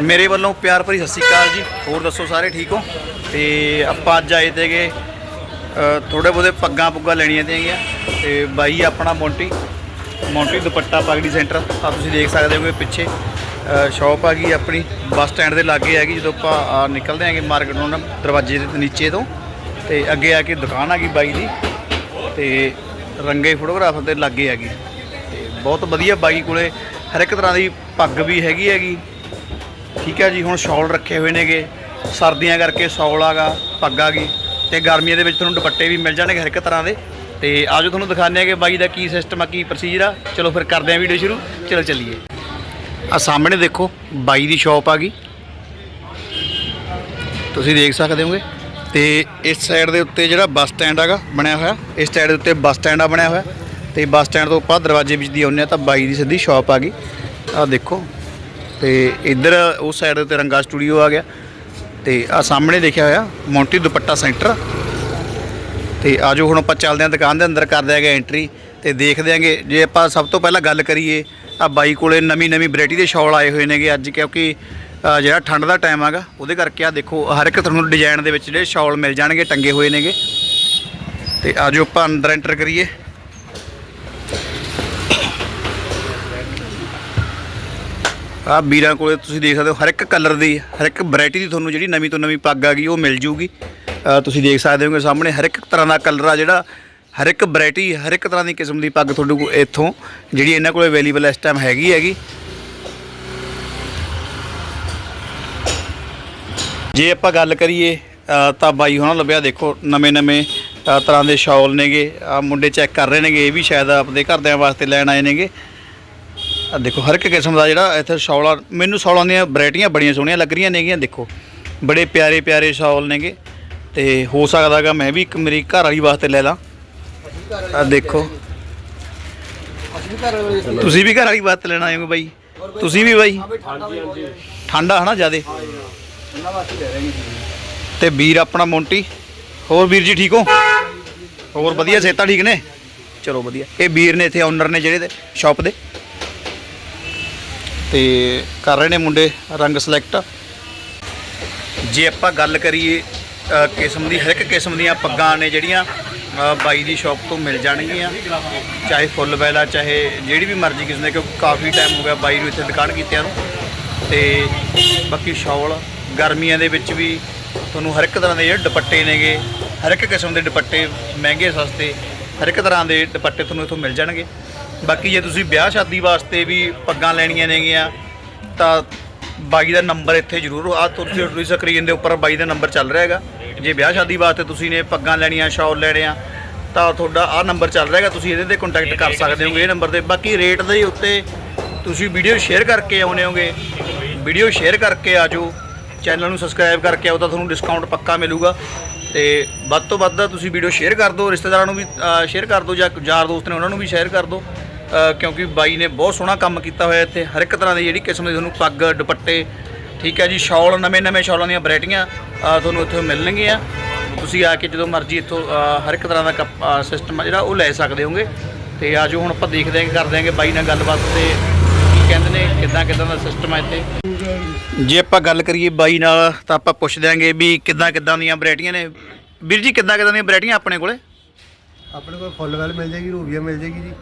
ਮੇਰੇ ਵੱਲੋਂ ਪਿਆਰ ਭਰੀ ਸਤਿ ਸ਼੍ਰੀ ਅਕਾਲ ਜੀ। ਹੋਰ ਦੱਸੋ ਸਾਰੇ ਠੀਕ ਹੋ? ਤੇ ਆਪਾਂ ਅੱਜ ਆਏ ਤੇਗੇ ਥੋੜੇ ਬਹੁਤੇ ਪੱਗਾਂ ਪੁੱਗਾਂ ਲੈਣੀਆਂ ਤੀਆਂ ਤੇ ਬਾਈ ਆਪਣਾ ਮੌਂਟੀ ਮੌਂਟੀ ਦੁਪੱਟਾ ਪਗੜੀ ਸੈਂਟਰ। ਆ ਤੁਸੀਂ ਦੇਖ ਸਕਦੇ ਹੋ ਕਿ ਪਿੱਛੇ ਸ਼ਾਪ ਆ ਗਈ ਆਪਣੀ, ਬੱਸ ਸਟੈਂਡ ਦੇ ਲਾਗੇ ਹੈਗੀ, ਜਦੋਂ ਆਪਾਂ ਨਿਕਲਦੇ ਆਂਗੇ ਮਾਰਕੀਟ ਨੂੰ, ਦਰਵਾਜ਼ੇ ਦੇ ਨੀਚੇ ਤੋਂ। ਤੇ ਅੱਗੇ ਆ ਕੇ ਦੁਕਾਨ ਆ ਗਈ ਬਾਈ ਦੀ। ਤੇ ਰੰਗੇ ਫੋਟੋਗ੍ਰਾਫਰ ਦੇ ਲਾਗੇ ਹੈਗੀ। ਤੇ ਬਹੁਤ ਵਧੀਆ ਬਾਈ ਕੋਲੇ, ਹਰ ਇੱਕ ਤਰ੍ਹਾਂ ਦੀ ਪੱਗ ਵੀ ਹੈਗੀ ਹੈਗੀ। ਠੀਕ ਹੈ ਜੀ, ਹੁਣ ਸ਼ਾਲ ਰੱਖੇ ਹੋਏ ਨੇਗੇ। ਸਰਦੀਆਂ ਕਰਕੇ ਸ਼ਾਲ ਆਗਾ, ਪੱਗ ਆ ਗਈ ਤੇ ਗਰਮੀਆਂ ਦੇ ਵਿੱਚ ਤੁਹਾਨੂੰ ਦੁਪੱਟੇ ਵੀ ਮਿਲ ਜਾਣਗੇ ਹਰ ਇੱਕ ਤਰ੍ਹਾਂ ਦੇ। ਤੇ ਆਜੋ ਤੁਹਾਨੂੰ ਦਿਖਾਉਂਦੇ ਆ ਕਿ ਬਾਈ ਦਾ ਕੀ ਸਿਸਟਮ ਆ, ਕੀ ਪ੍ਰੋਸੀਜਰ ਆ। ਚਲੋ ਫਿਰ ਕਰਦੇ ਆ ਵੀਡੀਓ ਸ਼ੁਰੂ। ਚਲੋ ਚੱਲੀਏ। ਆ ਸਾਹਮਣੇ ਦੇਖੋ, ਬਾਈ ਦੀ ਸ਼ਾਪ ਆ ਗਈ। ਤੁਸੀਂ ਦੇਖ ਸਕਦੇ ਹੋਗੇ। ਤੇ ਇਸ ਸਾਈਡ ਦੇ ਉੱਤੇ ਜਿਹੜਾ ਬੱਸ ਸਟੈਂਡ ਹੈਗਾ ਬਣਿਆ ਹੋਇਆ। ਇਸ ਸਾਈਡ ਦੇ ਉੱਤੇ ਬੱਸ ਸਟੈਂਡ ਆ ਬਣਿਆ ਹੋਇਆ। ਤੇ ਬੱਸ ਸਟੈਂਡ ਤੋਂ ਬਾਅਦ ਦਰਵਾਜ਼ੇ ਵਿੱਚ ਦੀ ਆਉਂਦੇ ਆ ਤਾਂ ਬਾਈ ਦੀ ਸਿੱਧੀ ਸ਼ਾਪ ਆ ਗਈ। ਆ ਦੇਖੋ। ਤੇ ਇੱਧਰ ਉਸ ਸਾਈਡ ਦੇ ਉੱਤੇ ਰੰਗਾ ਸਟੂਡੀਓ ਆ ਗਿਆ। ਤੇ ਆ ਸਾਹਮਣੇ ਦੇਖਿਆ ਹੋਇਆ, ਮੌਂਟੀ ਦੁਪੱਟਾ ਸੈਂਟਰ। ਤੇ ਆਜੋ ਹੁਣ ਆਪਾਂ ਚੱਲਦੇ ਹਾਂ ਦੁਕਾਨ ਦੇ ਅੰਦਰ, ਕਰਦੇ ਆਂਗੇ ਐਂਟਰੀ ਤੇ ਦੇਖਦੇ ਆਂਗੇ ਜੇ ਆਪਾਂ ਸਭ ਤੋਂ ਪਹਿਲਾਂ ਗੱਲ ਕਰੀਏ ਆ ਬਾਈ ਕੋਲੇ ਨਵੀਂ ਨਵੀਂ ਵੈਰਾਈਟੀ ਦੇ ਸ਼ਾਲ ਆਏ ਹੋਏ ਨੇਗੇ ਅੱਜ, ਕਿਉਂਕਿ ਜਿਹੜਾ ਠੰਡ ਦਾ ਟਾਈਮ ਹੈਗਾ, ਉਹਦੇ ਕਰਕੇ ਆ ਦੇਖੋ, ਹਰ ਇੱਕ ਤੁਹਾਨੂੰ ਡਿਜ਼ਾਈਨ ਦੇ ਵਿੱਚ ਜਿਹੜੇ ਸ਼ਾਲ ਮਿਲ ਜਾਣਗੇ, ਟੰਗੇ ਹੋਏ ਨੇਗੇ। ਤੇ ਆਜੋ ਆਪਾਂ ਅੰਦਰ ਐਂਟਰ ਕਰੀਏ। ਆ ਵੀਰਾਂ ਕੋਲੇ ਤੁਸੀਂ ਦੇਖ ਸਕਦੇ ਹੋ, ਹਰ ਇੱਕ ਕਲਰ ਦੀ, ਹਰ ਇੱਕ ਵੈਰਾਈਟੀ ਦੀ ਤੁਹਾਨੂੰ ਜਿਹੜੀ ਨਵੀਂ ਤੋਂ ਨਵੀਂ ਪੱਗ ਆ ਗਈ, ਉਹ ਮਿਲ ਜੂਗੀ। ਤੁਸੀਂ ਦੇਖ ਸਕਦੇ ਹੋਗੇ ਸਾਹਮਣੇ, ਹਰ ਇੱਕ ਤਰ੍ਹਾਂ ਦਾ ਕਲਰ ਆ ਜਿਹੜਾ, ਹਰ ਇੱਕ ਵੈਰਾਈਟੀ ਹਰ ਇੱਕ ਤਰ੍ਹਾਂ ਦੀ ਕਿਸਮ ਦੀ ਪੱਗ ਤੁਹਾਡੇ ਕੋਲ ਇੱਥੋਂ, ਜਿਹੜੀ ਇਹਨਾਂ ਕੋਲੇ ਅਵੇਲੇਬਲ ਇਸ ਟਾਈਮ ਹੈਗੀ ਹੈਗੀ। ਜੇ ਆਪਾਂ ਗੱਲ ਕਰੀਏ ਤਾਂ ਬਾਈ ਹੋਣਾ ਲੱਭਿਆ, ਦੇਖੋ ਨਵੇਂ ਨਵੇਂ ਤਰ੍ਹਾਂ ਦੇ ਸ਼ਾਲ ਨੇਗੇ, ਆ ਮੁੰਡੇ ਚੈੱਕ ਕਰ ਰਹੇ ਨੇਗੇ, ਇਹ ਵੀ ਸ਼ਾਇਦ ਆਪਣੇ ਘਰਦਿਆਂ ਵਾਸਤੇ ਲੈਣ ਆਏ ਨੇਗੇ। ਆ ਦੇਖੋ, ਹਰ ਇੱਕ ਕਿਸਮ ਦਾ ਜਿਹੜਾ ਇੱਥੇ ਸ਼ਾਲਾਂ, ਮੈਨੂੰ ਸ਼ਾਲਾਂ ਦੀਆਂ ਵੈਰਾਈਟੀਆਂ ਬੜੀਆਂ ਸੋਹਣੀਆਂ ਲੱਗ ਰਹੀਆਂ ਨੇਗੀਆਂ, ਦੇਖੋ। ਬੜੇ ਪਿਆਰੇ ਪਿਆਰੇ ਸ਼ਾਲ ਨੇਗੇ। ਤੇ ਹੋ ਸਕਦਾਗਾ ਮੈਂ ਵੀ ਇੱਕ ਮੇਰੀ ਘਰ ਵਾਲੀ ਵਾਸਤੇ ਲੈ ਲਾਂ। ਆ ਦੇਖੋ। ਤੁਸੀਂ ਵੀ ਘਰ ਵਾਲੀ ਵਾਸਤੇ ਲੈਣਾ ਆਏ ਬਾਈ? ਤੁਸੀਂ ਵੀ ਬਾਈ? ਠੰਡਾ ਹਨਾ ਜਿਆਦੇ? ਤੇ ਵੀਰ ਆਪਣਾ ਮੌਂਟੀ। ਹੋਰ ਵੀਰ ਜੀ ਠੀਕ ਹੋ? ਹੋਰ ਵਧੀਆ, ਸਿਹਤਾਂ ਠੀਕ ਨੇ? ਚਲੋ ਵਧੀਆ। ਇਹ ਵੀਰ ਨੇ ਇੱਥੇ ਓਨਰ ਨੇ ਜਿਹੜੇ ਸ਼ਾਪ ਦੇ। ਤੇ ਕਰ ਰਹੇ ਨੇ ਮੁੰਡੇ ਰੰਗ ਸਿਲੈਕਟ ਜੇ ਆਪਾਂ ਗੱਲ ਕਰੀਏ ਕਿਸਮ ਦੀ ਹਰ ਇੱਕ ਕਿਸਮ ਦੀਆਂ ਪੱਗਾਂ ਨੇ ਜਿਹੜੀਆਂ ਬਾਈ ਦੀ ਸ਼ਾਪ ਤੋਂ ਮਿਲ ਜਾਣਗੀਆਂ। ਚਾਹੇ ਫੁੱਲ ਵੈਲਾ, ਚਾਹੇ ਜਿਹੜੀ ਵੀ ਮਰਜ਼ੀ ਕਿਸਮ ਦੇ, ਕਿਉਂਕਿ ਕਾਫੀ ਟਾਈਮ ਹੋ ਗਿਆ ਬਾਈ ਨੂੰ ਇੱਥੇ ਦੁਕਾਨ ਕੀਤਿਆਂ ਨੂੰ। ਤੇ ਬਾਕੀ ਸ਼ਾਲ, ਗਰਮੀਆਂ ਦੇ ਵਿੱਚ ਵੀ ਤੁਹਾਨੂੰ ਹਰ ਇੱਕ ਤਰ੍ਹਾਂ ਦੇ ਜਿਹੜੇ ਦੁਪੱਟੇ ਨੇਗੇ ਹਰ ਇੱਕ ਕਿਸਮ ਦੇ ਦੁਪੱਟੇ ਮਹਿੰਗੇ ਸਸਤੇ ਹਰ ਇੱਕ ਤਰ੍ਹਾਂ ਦੇ ਦੁਪੱਟੇ ਤੁਹਾਨੂੰ ਇੱਥੋਂ ਮਿਲ ਜਾਣਗੇ। ਬਾਕੀ ਜੇ ਤੁਸੀਂ ਵਿਆਹ ਸ਼ਾਦੀ ਵਾਸਤੇ ਵੀ ਪੱਗਾਂ ਲੈਣੀਆਂ ਨੇਗੀਆਂ, ਤਾਂ ਬਾਈ ਦਾ ਨੰਬਰ ਇੱਥੇ ਜ਼ਰੂਰ ਆ ਤੁਸੀਂ ਤੁਸੀਂ ਸਕਰੀਨ ਦੇ ਉੱਪਰ ਬਾਈ ਦਾ ਨੰਬਰ ਚੱਲ ਰਿਹਾ ਹੈਗਾ। ਜੇ ਵਿਆਹ ਸ਼ਾਦੀ ਵਾਸਤੇ ਤੁਸੀਂ ਨੇ ਪੱਗਾਂ ਲੈਣੀਆਂ, ਸ਼ਾਲ ਲੈਣੇ ਆ, ਤਾਂ ਤੁਹਾਡਾ ਆਹ ਨੰਬਰ ਚੱਲ ਰਿਹਾ ਹੈਗਾ, ਤੁਸੀਂ ਇਹਦੇ ਤੇ ਕੰਟੈਕਟ ਕਰ ਸਕਦੇ ਹੋਗੇ ਇਹ ਨੰਬਰ ਤੇ। ਬਾਕੀ ਰੇਟ ਦੇ ਉੱਤੇ ਤੁਸੀਂ ਵੀਡੀਓ ਸ਼ੇਅਰ ਕਰਕੇ ਆਉਨੇ ਹੋਗੇ ਵੀਡੀਓ ਸ਼ੇਅਰ ਕਰਕੇ ਆਜੋ ਚੈਨਲ ਨੂੰ ਸਬਸਕ੍ਰਾਈਬ ਕਰਕੇ ਆਓ ਤਾਂ ਤੁਹਾਨੂੰ ਡਿਸਕਾਊਂਟ ਪੱਕਾ ਮਿਲੂਗਾ। ਤੇ ਵੱਧ ਤੋਂ ਵੱਧ ਤੁਸੀਂ ਵੀਡੀਓ ਸ਼ੇਅਰ ਕਰ ਦਿਓ, ਰਿਸ਼ਤੇਦਾਰਾਂ ਨੂੰ ਵੀ ਸ਼ੇਅਰ ਕਰ ਦਿਓ ਜਾਂ ਯਾਰ ਦੋਸਤ ਨੇ ਉਹਨਾਂ ਨੂੰ ਵੀ ਸ਼ੇਅਰ ਕਰ ਦਿਓ। ਕਿਉਂਕਿ ਬਾਈ ਨੇ ਬਹੁਤ ਸੋਹਣਾ ਕੰਮ ਕੀਤਾ ਹੋਇਆ ਇੱਥੇ। ਹਰ ਇੱਕ ਤਰ੍ਹਾਂ ਦੀ ਜਿਹੜੀ ਕਿਸਮ ਦੀ ਤੁਹਾਨੂੰ ਪੱਗ, ਦੁਪੱਟੇ, ਠੀਕ ਹੈ ਜੀ, ਸ਼ਾਲ, ਨਵੇਂ ਨਵੇਂ ਸ਼ਾਲਾਂ ਦੀਆਂ ਵੈਰਾਈਟੀਆਂ ਤੁਹਾਨੂੰ ਇੱਥੋਂ ਮਿਲਣਗੀਆਂ। ਤੁਸੀਂ ਆ ਕੇ ਜਦੋਂ ਮਰਜ਼ੀ ਇੱਥੋਂ ਹਰ ਇੱਕ ਤਰ੍ਹਾਂ ਦਾ ਸਿਸਟਮ ਜਿਹੜਾ ਉਹ ਲੈ ਸਕਦੇ ਹੋਗੇ। ਤੇ ਆਜੋ ਹੁਣ ਆਪਾਂ ਦੇਖਦੇ ਹਾਂ, ਕਰਦੇ ਆਂਗੇ ਬਾਈ ਨਾਲ ਗੱਲਬਾਤ ਤੇ ਕੀ ਕਹਿੰਦੇ ਨੇ, ਕਿੱਦਾਂ ਕਿੱਦਾਂ ਦਾ ਸਿਸਟਮ ਹੈ ਇੱਥੇ। ਜੇ ਆਪਾਂ ਗੱਲ ਕਰੀਏ ਬਾਈ ਨਾਲ, ਤਾਂ ਆਪਾਂ ਪੁੱਛ ਦਿਆਂਗੇ ਵੀ ਕਿੱਦਾਂ ਕਿੱਦਾਂ ਦੀਆਂ ਵੈਰਾਈਟੀਆਂ ਨੇ। ਵੀਰ ਜੀ, ਕਿੱਦਾਂ ਕਿੱਦਾਂ ਦੀਆਂ ਵੈਰਾਈਟੀਆਂ ਆਪਣੇ ਕੋਲੇ? ਆਪਣੇ ਕੋਲ ਫੁੱਲ ਵੈਲ ਮਿਲ ਜਾਏਗੀ, ਰੂਬੀਆ ਮਿਲ ਜਾਏਗੀ ਜੀ।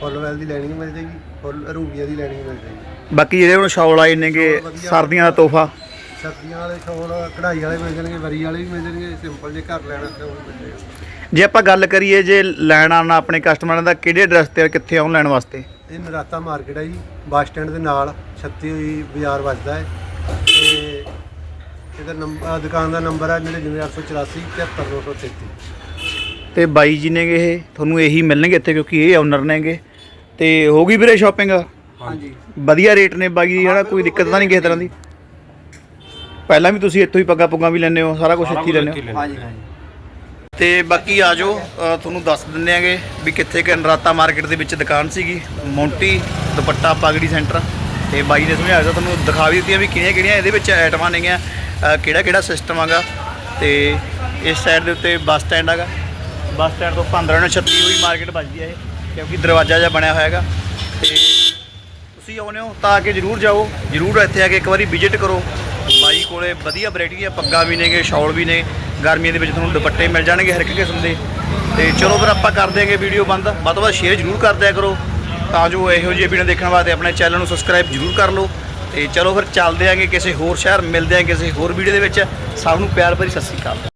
ਫੁੱਲ ਵੈਲ ਦੀ ਲੈਣੀ ਮਿਲ ਜਾਏਗੀ ਫੁੱਲ ਰੂਬੀਆ ਦੀ ਲੈਣੀ ਮਿਲ ਜਾਏਗੀ। ਬਾਕੀ ਜਿਹੜੇ ਹੁਣ ਸ਼ੌਲ ਆਏ ਨੇਗੇ ਸਰਦੀਆਂ ਦਾ ਤੋਹਫਾ? ਸਰਦੀਆਂ ਵਾਲੇ ਸ਼ੋਲ ਕਢਾਈ ਵਾਲੇ ਮਿਲ ਜਾਣਗੇ ਵਰੀ ਵਾਲੇ ਵੀ ਮਿਲ ਜਾਣਗੇ ਸਿੰਪਲ ਜੇ ਘਰ ਲੈਣਾ ਤੇ ਉਹ ਵੀ ਮਿਲ ਜਾਏਗਾ। ਜੇ ਆਪਾਂ ਗੱਲ ਕਰੀਏ ਜੇ ਲੈਣ ਆਉਣਾ ਆਪਣੇ ਕਸਟਮਰਾਂ ਦਾ ਕਿਹੜੇ ਐਡਰੈਸ ਤੇ ਕਿੱਥੇ ਆਉਣ ਲੈਣ ਵਾਸਤੇ? ਇਹ ਨਰਾਤਾ ਮਾਰਕੀਟ ਹੈ ਜੀ ਬੱਸ ਸਟੈਂਡ ਦੇ ਨਾਲ 36 ਹੋਈ ਬਾਜ਼ਾਰ ਵੱਜਦਾ ਹੈ। ਤੇ ਇਹਦਾ ਨੰਬਰ ਦੁਕਾਨ ਦਾ ਨੰਬਰ ਹੈ 99884 73933 ਤੇ ਬਾਈ ਜੀ ਨੇਗੇ ਇਹ ਤੁਹਾਨੂੰ ਇਹੀ ਮਿਲਣਗੇ ਇੱਥੇ ਕਿਉਂਕਿ ਇਹ ਓਨਰ ਨੇਗੇ। ਤੇ ਹੋ ਗਈ ਵੀਰੇ ਸ਼ਾਪਿੰਗ ਹਾਂਜੀ। ਵਧੀਆ ਰੇਟ ਨੇ ਬਾਈ ਜੀ ਹਨਾ ਕੋਈ ਦਿੱਕਤ ਤਾਂ ਨਹੀਂ ਕਿਸੇ ਤਰ੍ਹਾਂ ਦੀ? ਪਹਿਲਾਂ ਵੀ ਤੁਸੀਂ ਇੱਥੋਂ ਹੀ ਪੱਗਾ ਪੁੱਗਾਂ ਵੀ ਲੈਂਦੇ ਹੋ ਸਾਰਾ ਕੁਝ ਇੱਥੇ ਹੀ ਲੈਂਦੇ ਹੋ? ਹਾਂਜੀ ਹਾਂਜੀ। ਤੇ ਬਾਕੀ ਆ ਜਾਓ ਅ, ਤੁਹਾਨੂੰ ਦੱਸ ਦਿੰਦੇ ਆਂਗੇ ਵੀ ਕਿੱਥੇ ਕਿ ਨਰਾਤਾ ਮਾਰਕੀਟ ਦੇ ਵਿੱਚ ਦੁਕਾਨ ਸੀਗੀ ਮੌਂਟੀ ਦੁਪੱਟਾ ਪਗੜੀ ਸੈਂਟਰ ਤੇ ਬਾਈ ਨੇ ਸਮਝਾਇਆ ਤੁਹਾਨੂੰ ਦਿਖਾ ਵੀ ਦਿੱਤੀਆਂ ਵੀ ਕਿਹੜੀਆਂ ਕਿਹੜੀਆਂ ਇਹਦੇ ਵਿੱਚ ਆਈਟਮਾਂ ਨੇਗੀਆਂ ਕਿਹੜਾ ਕਿਹੜਾ ਸਿਸਟਮ ਹੈਗਾ ਤੇ ਇਸ ਸਾਈਡ ਦੇ ਉੱਤੇ ਬੱਸ ਸਟੈਂਡ ਹੈਗਾ ਬੱਸ ਸਟੈਂਡ ਤੋਂ 15 ਨੂੰ 36 ਹੋਈ ਮਾਰਕੀਟ ਵੱਜਦੀ ਹੈ ਇਹ। ਕਿਉਂਕਿ ਦਰਵਾਜ਼ਾ ਜਿਹਾ ਬਣਿਆ ਹੋਇਆ ਹੈਗਾ ਤੇ ਤੁਸੀਂ ਆਉਂਦੇ ਹੋ ਤਾਂ ਆ ਕੇ ਜਰੂਰ ਜਾਓ, ਜਰੂਰ ਇੱਥੇ ਆ ਕੇ ਇੱਕ ਵਾਰੀ ਵਿਜ਼ਿਟ ਕਰੋ। ਬਾਈ ਕੋਲੇ ਵਧੀਆ ਵੈਰਾਈਟੀ ਦੀਆਂ ਪੱਗਾਂ ਵੀ ਨੇਗੇ, ਸ਼ਾਲ ਵੀ ਨੇ। ਗਰਮੀਆਂ ਦੇ ਵਿੱਚ ਤੁਹਾਨੂੰ ਦੁਪੱਟੇ ਮਿਲ ਜਾਣਗੇ ਹਰ ਇੱਕ ਕਿਸਮ ਦੇ। ਤੇ ਚਲੋ ਫਿਰ ਆਪਾਂ ਕਰ ਦਿਆਂਗੇ ਵੀਡੀਓ ਬੰਦ। ਵੱਧ ਤੋਂ ਵੱਧ ਸ਼ੇਅਰ ਜਰੂਰ ਕਰ ਦਿਆ ਕਰੋ। ਤਾਂ ਜੋ ਇਹੋ ਜਿਹੇ ਵੀਡੀਓ ਦੇਖਣ ਵਾਸਤੇ ਆਪਣੇ ਚੈਨਲ ਨੂੰ ਸਬਸਕ੍ਰਾਈਬ ਜਰੂਰ ਕਰ ਲਓ। ਤੇ ਚਲੋ ਫਿਰ ਚੱਲਦੇ ਆਂਗੇ ਕਿਸੇ ਹੋਰ ਸ਼ਹਿਰ, ਮਿਲਦੇ ਆਂ ਕਿਸੇ ਹੋਰ ਵੀਡੀਓ ਦੇ ਵਿੱਚ। ਸਭ ਨੂੰ ਪਿਆਰ ਭਰੀ ਸਤਿ ਸ਼੍ਰੀ ਅਕਾਲ।